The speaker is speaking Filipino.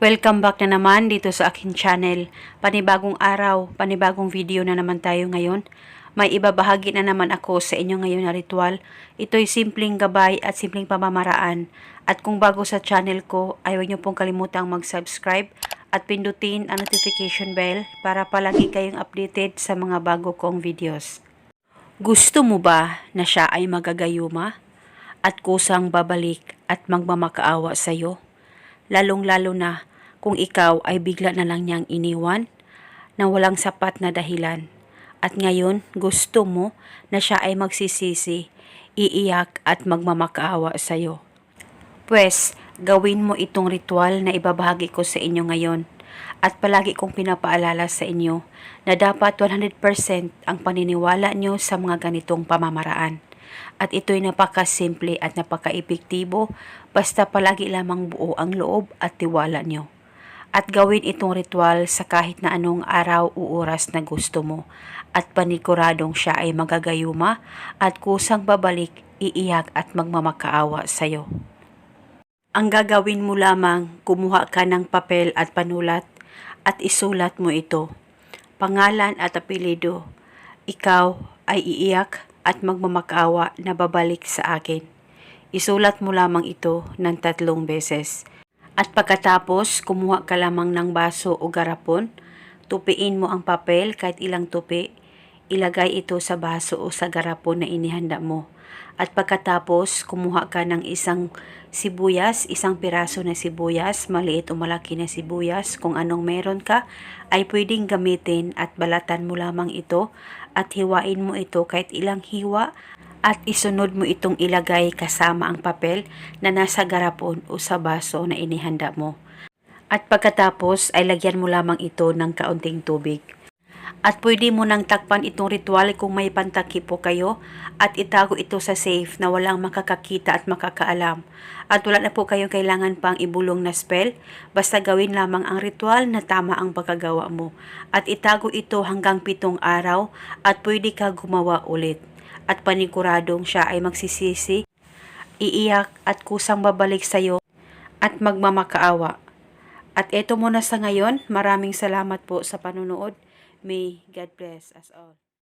Welcome back na naman dito sa akin channel. Panibagong araw, panibagong video na naman tayo ngayon. May ibabahagi na naman ako sa inyo ngayon na ritual. Ito'y simpleng gabay at simpleng pamamaraan. At kung bago sa channel ko, ay huwag niyo pong kalimutang mag-subscribe at pindutin ang notification bell para palagi kayong updated sa mga bago kong videos. Gusto mo ba na siya ay magagayuma at kusang babalik at magmamakaawa sa iyo? Lalong-lalo na kung ikaw ay bigla na lang niyang iniwan na walang sapat na dahilan. At ngayon, gusto mo na siya ay magsisisi, iiyak at magmamakaawa sa iyo. Pwes, gawin mo itong ritual na ibabahagi ko sa inyo ngayon. At palagi kong pinapaalala sa inyo na dapat 100% ang paniniwala nyo sa mga ganitong pamamaraan. At ito'y napakasimple at napaka-epektibo basta palagi lamang buo ang loob at tiwala nyo. At gawin itong ritual sa kahit na anong araw o oras na gusto mo at paniguradong siya ay magagayuma at kusang babalik, iiyak at magmamakaawa sa'yo. Ang gagawin mo lamang, kumuha ka ng papel at panulat at isulat mo ito. Pangalan at apelido. Ikaw ay iiyak at magmamakaawa na babalik sa akin. Isulat mo lamang ito ng tatlong beses. At pagkatapos, kumuha ka lamang ng baso o garapon, tupiin mo ang papel kahit ilang tupi, ilagay ito sa baso o sa garapon na inihanda mo. At pagkatapos, kumuha ka ng isang sibuyas, isang piraso na sibuyas, maliit o malaki na sibuyas, kung anong meron ka, ay pwedeng gamitin at balatan mo lamang ito at hiwain mo ito kahit ilang hiwa at isunod mo itong ilagay kasama ang papel na nasa garapon o sa baso na inihanda mo. At pagkatapos ay lagyan mo lamang ito ng kaunting tubig. At pwede mo nang takpan itong ritual kung may pantaki po kayo at itago ito sa safe na walang makakakita at makakaalam. At wala na po kayong kailangan pang ibulong na spell, basta gawin lamang ang ritual na tama ang pagkagawa mo. At itago ito hanggang pitong araw at pwede ka gumawa ulit. At paniguradong siya ay magsisisi, iiyak at kusang babalik sa iyo at magmamakaawa. At eto muna sa ngayon, maraming salamat po sa panunood. May God bless us all.